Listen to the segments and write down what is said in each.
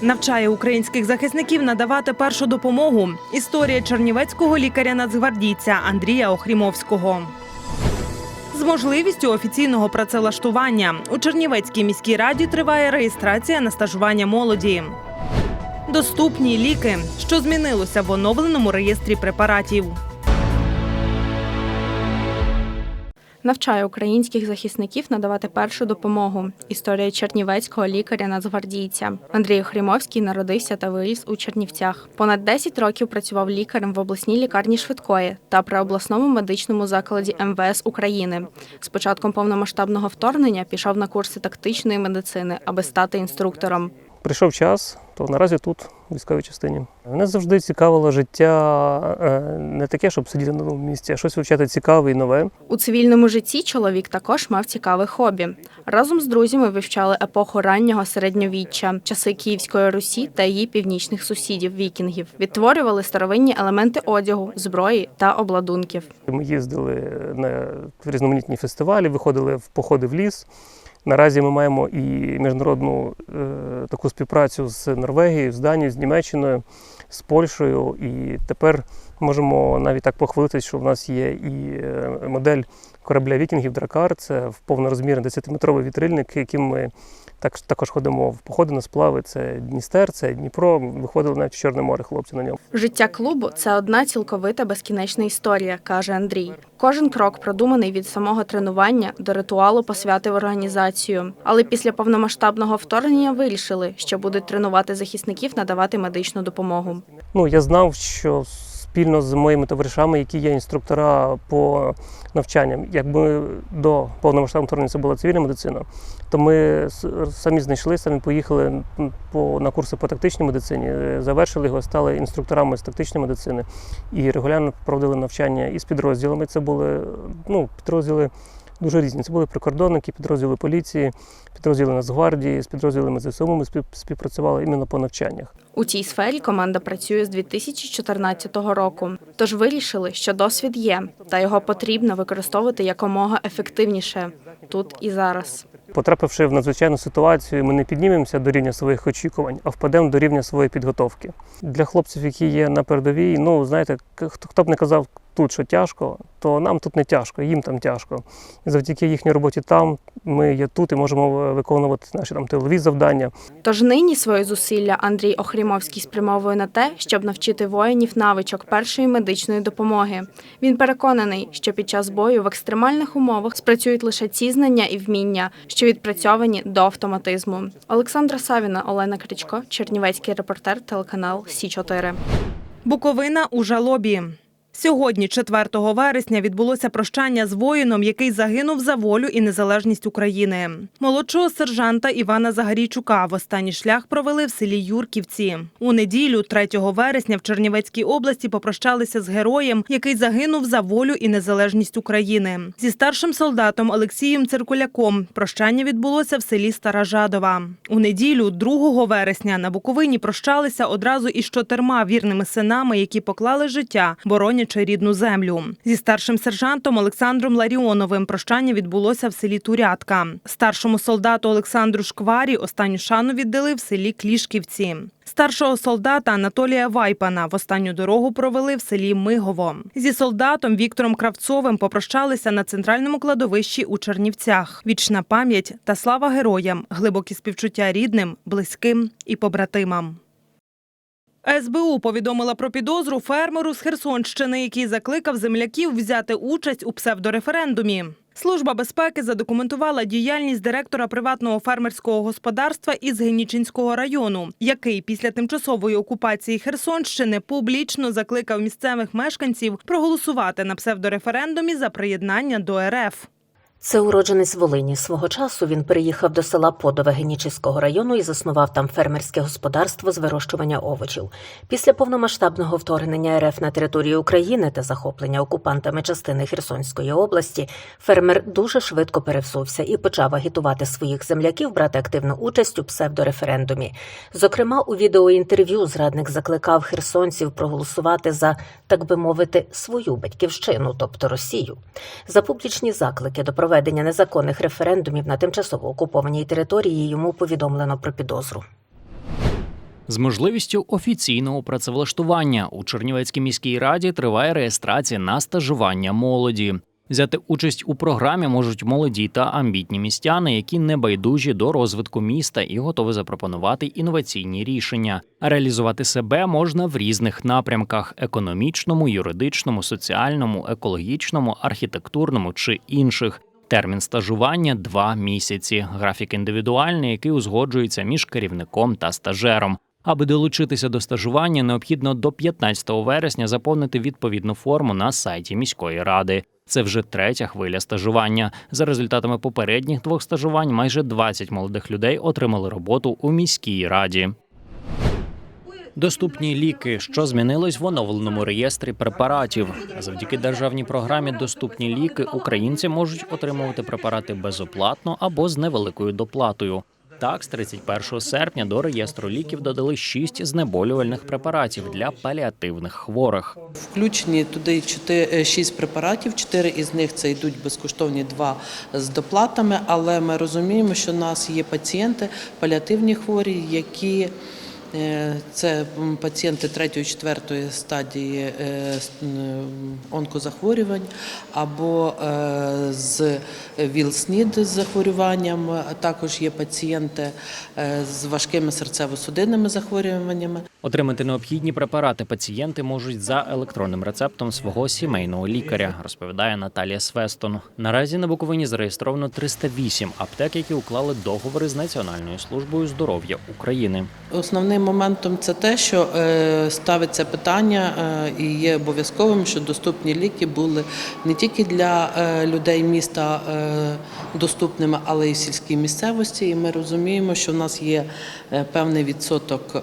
Навчає українських захисників надавати першу допомогу. Історія чернівецького лікаря-нацгвардійця Андрія Охрімовського. З можливістю офіційного працевлаштування у Чернівецькій міській раді триває реєстрація на стажування молоді. Доступні ліки, що змінилося в оновленому реєстрі препаратів. Навчає українських захисників надавати першу допомогу. Історія чернівецького лікаря-нацгвардійця. Андрій Охрімовський народився та виріс у Чернівцях. Понад 10 років працював лікарем в обласній лікарні швидкої та при обласному медичному закладі МВС України. З початком повномасштабного вторгнення пішов на курси тактичної медицини, аби стати інструктором. Прийшов час, то наразі тут, в військовій частині. Мене завжди цікавило життя е, не таке, щоб сидіти на одному місці, а щось вивчати цікаве і нове. У цивільному житті чоловік також мав цікаве хобі. Разом з друзями вивчали епоху раннього середньовіччя, часи Київської Русі та її північних сусідів вікінгів. Відтворювали старовинні елементи одягу, зброї та обладунків. Ми їздили на різноманітні фестивалі, виходили в походи в ліс. Наразі ми маємо і міжнародну е, таку співпрацю з Норвегією, з Данією, з Німеччиною, з Польщею. І тепер можемо навіть так похвалитися, що в нас є і е, модель корабля Вікінгів Дракар. Це повнорозмірний 10-метровий вітрильник, яким ми так, також ходимо в походи на сплави. Це Дністер, це Дніпро. Виходили навіть в Чорне море хлопці на ньому. Життя клубу це одна цілковита безкінечна історія, каже Андрій. Кожен крок продуманий від самого тренування до ритуалу посвяти в організацію. Але після повномасштабного вторгнення вирішили, що будуть тренувати захисників надавати медичну допомогу. Ну, я знав, що спільно з моїми товаришами, які є інструктора по навчанням, якби до повномасштабного вторгнення це була цивільна медицина, то ми самі знайшли, самі поїхали по, на курси по тактичній медицині, е, завершили його, стали інструкторами з тактичної медицини і регулярно проводили навчання із підрозділами. Це були ну, підрозділи дуже різні. Це були прикордонники, підрозділи поліції, підрозділи Нацгвардії, з підрозділами ЗСУ ми спів- співпрацювали іменно по навчаннях. У цій сфері команда працює з 2014 року. Тож вирішили, що досвід є, та його потрібно використовувати якомога ефективніше тут і зараз. Потрапивши в надзвичайну ситуацію, ми не піднімемося до рівня своїх очікувань, а впадемо до рівня своєї підготовки. Для хлопців, які є на передовій, ну знаєте, хто, хто б не казав тут, що тяжко, то нам тут не тяжко, їм там тяжко. І завдяки їхній роботі там ми є тут і можемо е, виконувати наші там тилові завдання. Тож нині свої зусилля Андрій Охрімовський спрямовує на те, щоб навчити воїнів навичок першої медичної допомоги. Він переконаний, що під час бою в екстремальних умовах спрацюють лише ці знання і вміння, що відпрацьовані до автоматизму. Олександра Савіна, Олена Кричко, Чернівецький репортер, телеканал Сі 4 Буковина у жалобі. Сьогодні, 4 вересня, відбулося прощання з воїном, який загинув за волю і незалежність України. Молодшого сержанта Івана Загарійчука в останній шлях провели в селі Юрківці. У неділю, 3 вересня, в Чернівецькій області попрощалися з героєм, який загинув за волю і незалежність України. Зі старшим солдатом Олексієм Циркуляком прощання відбулося в селі Стара Жадова. У неділю, 2 вересня, на Буковині прощалися одразу із чотирма вірними синами, які поклали життя, боронячи рідну землю. Зі старшим сержантом Олександром Ларіоновим прощання відбулося в селі Турятка. Старшому солдату Олександру Шкварі останню шану віддали в селі Клішківці. Старшого солдата Анатолія Вайпана в останню дорогу провели в селі Мигово. Зі солдатом Віктором Кравцовим попрощалися на центральному кладовищі у Чернівцях. Вічна пам'ять та слава героям, глибокі співчуття рідним, близьким і побратимам. СБУ повідомила про підозру фермеру з Херсонщини, який закликав земляків взяти участь у псевдореферендумі. Служба безпеки задокументувала діяльність директора приватного фермерського господарства із Генічинського району, який після тимчасової окупації Херсонщини публічно закликав місцевих мешканців проголосувати на псевдореферендумі за приєднання до РФ. Це уродженець Волині. Свого часу він переїхав до села Подове Генічиського району і заснував там фермерське господарство з вирощування овочів. Після повномасштабного вторгнення РФ на територію України та захоплення окупантами частини Херсонської області, фермер дуже швидко перевсувся і почав агітувати своїх земляків брати активну участь у псевдореферендумі. Зокрема, у відеоінтерв'ю зрадник закликав херсонців проголосувати за, так би мовити, свою батьківщину, тобто Росію. За публічні заклики до проведення незаконних референдумів на тимчасово окупованій території йому повідомлено про підозру. З можливістю офіційного працевлаштування у Чернівецькій міській раді триває реєстрація на стажування молоді. Взяти участь у програмі можуть молоді та амбітні містяни, які не байдужі до розвитку міста і готові запропонувати інноваційні рішення. Реалізувати себе можна в різних напрямках: економічному, юридичному, соціальному, екологічному, архітектурному чи інших. Термін стажування два місяці. Графік індивідуальний, який узгоджується між керівником та стажером. Аби долучитися до стажування, необхідно до 15 вересня заповнити відповідну форму на сайті міської ради. Це вже третя хвиля стажування. За результатами попередніх двох стажувань, майже 20 молодих людей отримали роботу у міській раді. Доступні ліки, що змінилось в оновленому реєстрі препаратів. Завдяки державній програмі Доступні ліки українці можуть отримувати препарати безоплатно або з невеликою доплатою. Так, з 31 серпня до реєстру ліків додали шість знеболювальних препаратів для паліативних хворих. Включені туди 4, 6 препаратів, 4 із них це йдуть безкоштовні, 2 з доплатами. Але ми розуміємо, що в нас є пацієнти, паліативні хворі, які е, це пацієнти 3-4 стадії е, онкозахворювань або е, з ВІЛ-СНІД з захворюванням. А Також є пацієнти е, з важкими серцево-судинними захворюваннями. Отримати необхідні препарати пацієнти можуть за електронним рецептом свого сімейного лікаря, розповідає Наталія Свестон. Наразі на Буковині зареєстровано 308 аптек, які уклали договори з Національною службою здоров'я України. Основним моментом це те, що е, ставиться питання е, і є обов'язковим, що доступні ліки були не тільки для е, людей міста доступними, але й в сільській місцевості. І ми розуміємо, що в нас є певний відсоток.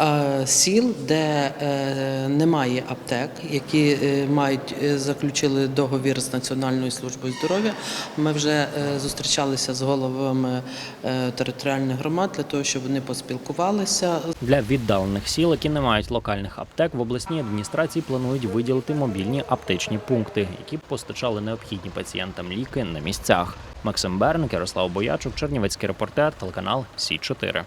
Е, Сіл, де е, немає аптек, які е, мають заключили договір з Національною службою здоров'я. Ми вже зустрічалися з головами територіальних громад для того, щоб вони поспілкувалися. Для віддалених сіл, які не мають локальних аптек, в обласній адміністрації планують виділити мобільні аптечні пункти, які б постачали необхідні пацієнтам ліки на місцях. Максим Берник, Ярослав Боячук, Чернівецький репортер, телеканал Сі 4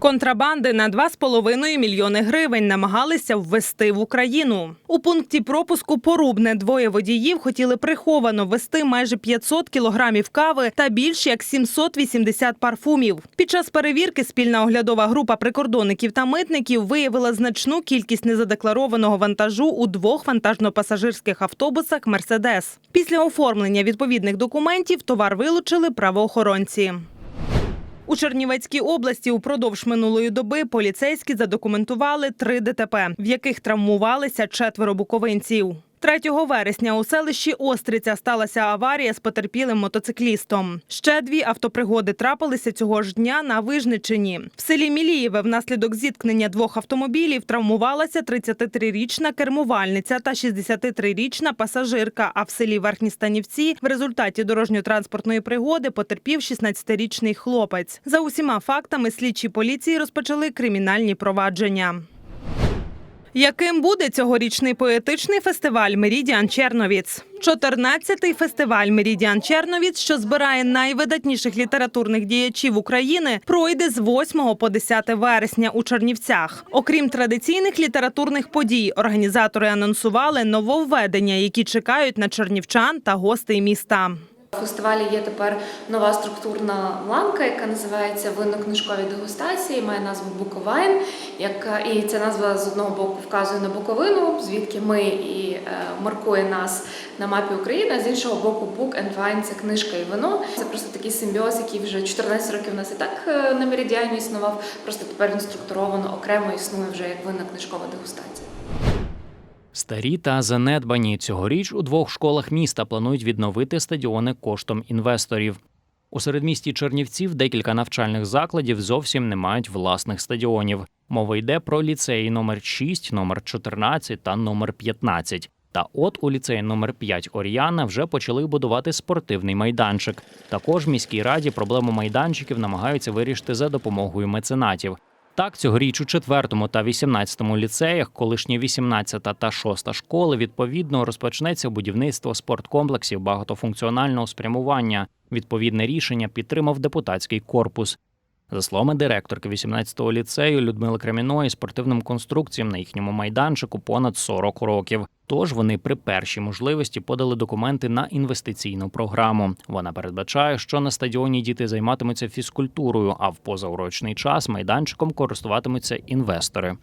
Контрабанди на 2,5 мільйони гривень намагалися ввести в Україну. У пункті пропуску Порубне двоє водіїв хотіли приховано ввести майже 500 кілограмів кави та більш як 780 парфумів. Під час перевірки спільна оглядова група прикордонників та митників виявила значну кількість незадекларованого вантажу у двох вантажно-пасажирських автобусах Мерседес. Після оформлення відповідних документів товар вилучили правоохоронці. У Чернівецькій області упродовж минулої доби поліцейські задокументували три ДТП, в яких травмувалися четверо буковинців. 3 вересня у селищі Остриця сталася аварія з потерпілим мотоциклістом. Ще дві автопригоди трапилися цього ж дня на Вижничині. В селі Мілієве внаслідок зіткнення двох автомобілів травмувалася 33-річна кермувальниця та 63-річна пасажирка. А в селі Верхні Станівці в результаті дорожньо-транспортної пригоди потерпів 16-річний хлопець. За усіма фактами слідчі поліції розпочали кримінальні провадження. Яким буде цьогорічний поетичний фестиваль Мерідіан Черновіц? 14-й фестиваль Мерідіан Черновіц, що збирає найвидатніших літературних діячів України, пройде з 8 по 10 вересня у Чернівцях. Окрім традиційних літературних подій, організатори анонсували нововведення, які чекають на чернівчан та гостей міста. У фестивалі є тепер нова структурна ланка, яка називається Винно-книжкові дегустації, має назву Буковайн. Яка і ця назва з одного боку вказує на Буковину, звідки ми і е, маркує нас на мапі України. А з іншого боку, Book and Wine – це книжка і вино. Це просто такий симбіоз, який вже 14 років у нас і так е, на меридіані існував. Просто тепер він структуровано окремо існує вже як винно-книжкова дегустація. Старі та занедбані цьогоріч у двох школах міста планують відновити стадіони коштом інвесторів. У середмісті Чернівців декілька навчальних закладів зовсім не мають власних стадіонів. Мова йде про ліцеї номер 6, номер 14 та номер 15. Та от у ліцеї номер 5 Оріана вже почали будувати спортивний майданчик. Також міській раді проблему майданчиків намагаються вирішити за допомогою меценатів. Так, цьогоріч у 4 та 18 ліцеях, колишні 18 та 6 школи, відповідно розпочнеться будівництво спорткомплексів багатофункціонального спрямування. Відповідне рішення підтримав депутатський корпус. За словами директорки 18-го ліцею Людмили Креміної, спортивним конструкціям на їхньому майданчику понад 40 років. Тож вони при першій можливості подали документи на інвестиційну програму. Вона передбачає, що на стадіоні діти займатимуться фізкультурою, а в позаурочний час майданчиком користуватимуться інвестори.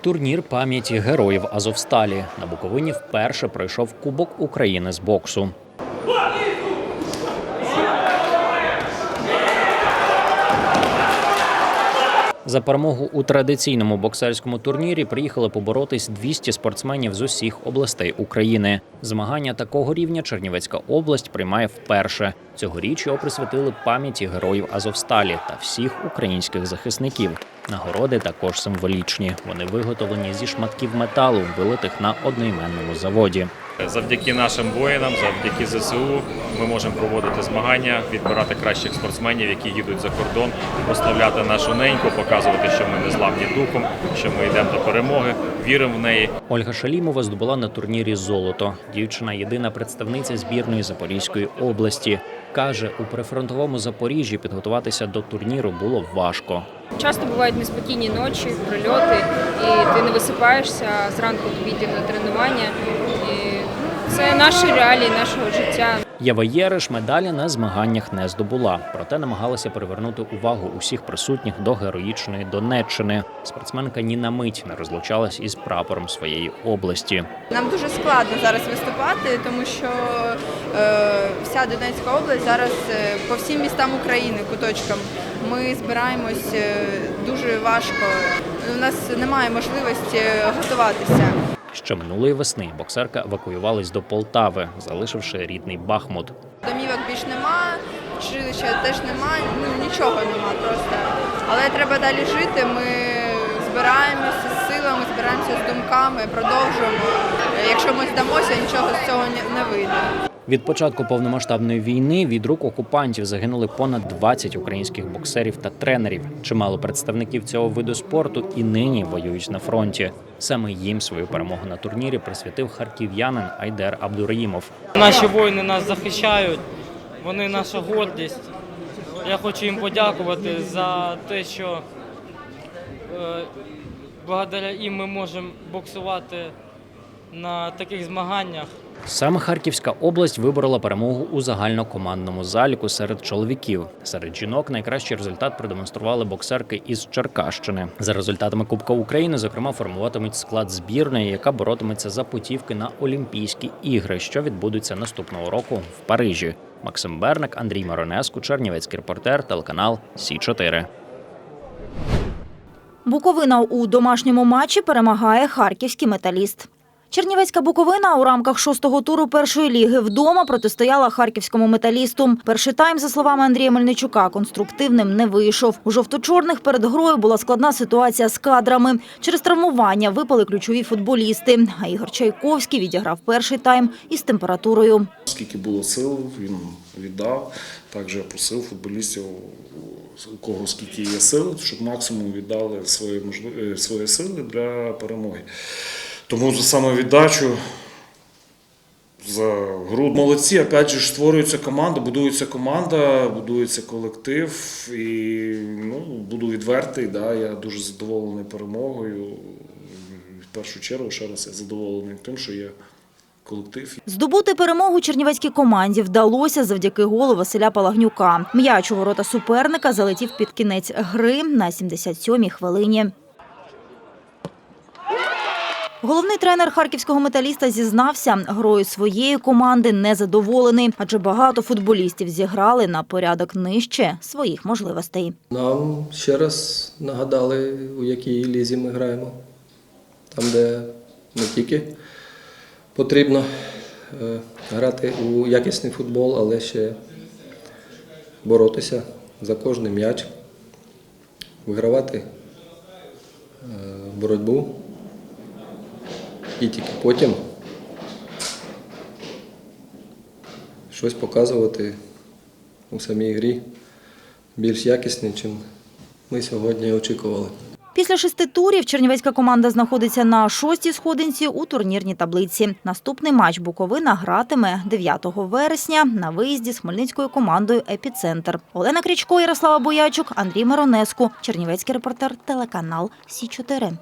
Турнір пам'яті героїв Азовсталі на Буковині вперше пройшов Кубок України з боксу. За перемогу у традиційному боксерському турнірі приїхали поборотись 200 спортсменів з усіх областей України. Змагання такого рівня Чернівецька область приймає вперше. Цьогоріч його присвятили пам'яті героїв Азовсталі та всіх українських захисників. Нагороди також символічні. Вони виготовлені зі шматків металу, вилитих на одноіменному заводі. Завдяки нашим воїнам, завдяки ЗСУ, ми можемо проводити змагання, відбирати кращих спортсменів, які їдуть за кордон, прославляти нашу неньку, показувати, що ми не зламні духом, що ми йдемо до перемоги, віримо в неї. Ольга Шалімова здобула на турнірі золото. Дівчина єдина представниця збірної Запорізької області. Каже, у прифронтовому Запоріжжі підготуватися до турніру було важко. Часто бувають неспокійні ночі, прильоти, і ти не висипаєшся а зранку тобі йти на тренування. І це наші реалії нашого життя. Єва Єриш медалі на змаганнях не здобула, проте намагалася привернути увагу усіх присутніх до героїчної Донеччини. Спортсменка ні на мить не розлучалась із прапором своєї області. Нам дуже складно зараз виступати, тому що е, вся Донецька область зараз е, по всім містам України, куточкам. Ми збираємось е, дуже важко. У нас немає можливості готуватися. Ще минулої весни боксерка евакуювалась до Полтави, залишивши рідний Бахмут. Домівок більш нема, жилища теж нема, ну нічого нема просто. Але треба далі жити. Ми збираємося з силами, збираємося з думками, продовжуємо. Якщо ми здамося, нічого з цього не вийде. Від початку повномасштабної війни від рук окупантів загинули понад 20 українських боксерів та тренерів. Чимало представників цього виду спорту і нині воюють на фронті. Саме їм свою перемогу на турнірі присвятив харків'янин Айдер Абдураїмов. Наші воїни нас захищають, вони наша гордість. Я хочу їм подякувати за те, що е, благодаря їм ми можемо боксувати на таких змаганнях. Саме Харківська область виборола перемогу у загальнокомандному заліку серед чоловіків. Серед жінок найкращий результат продемонстрували боксерки із Черкащини. За результатами Кубка України, зокрема, формуватимуть склад збірної, яка боротиметься за путівки на Олімпійські ігри, що відбудуться наступного року в Парижі. Максим Берник, Андрій Маронеску, Чернівецький репортер, телеканал Сі 4 Буковина у домашньому матчі перемагає харківський металіст. Чернівецька Буковина у рамках шостого туру першої ліги вдома протистояла харківському металісту. Перший тайм, за словами Андрія Мельничука, конструктивним не вийшов. У жовто-чорних перед грою була складна ситуація з кадрами. Через травмування випали ключові футболісти. А Ігор Чайковський відіграв перший тайм із температурою. Скільки було сил, він віддав. Також просив футболістів, у кого скільки є сил, щоб максимум віддали свої, можливі, свої сили для перемоги. Тому за самовіддачу, за гру молодці, опять же створюється команда, будується команда, будується колектив. І ну, буду відвертий, да, я дуже задоволений перемогою. В першу чергу, ще раз я задоволений тим, що є колектив. Здобути перемогу чернівецькій команді вдалося завдяки голу Василя Палагнюка. М'яч у ворота суперника залетів під кінець гри на 77-й хвилині. Головний тренер харківського металіста зізнався, грою своєї команди незадоволений, адже багато футболістів зіграли на порядок нижче своїх можливостей. Нам ще раз нагадали, у якій лізі ми граємо. Там, де не тільки потрібно е, грати у якісний футбол, але ще боротися за кожний м'яч, вигравати е, боротьбу. І тільки потім щось показувати у самій грі більш якісне, чим ми сьогодні очікували. Після шести турів чернівецька команда знаходиться на шостій сходинці у турнірній таблиці. Наступний матч Буковина гратиме 9 вересня на виїзді з хмельницькою командою Епіцентр. Олена Крічко, Ярослава Боячук, Андрій Миронеску. Чернівецький репортер, телеканал Сі 4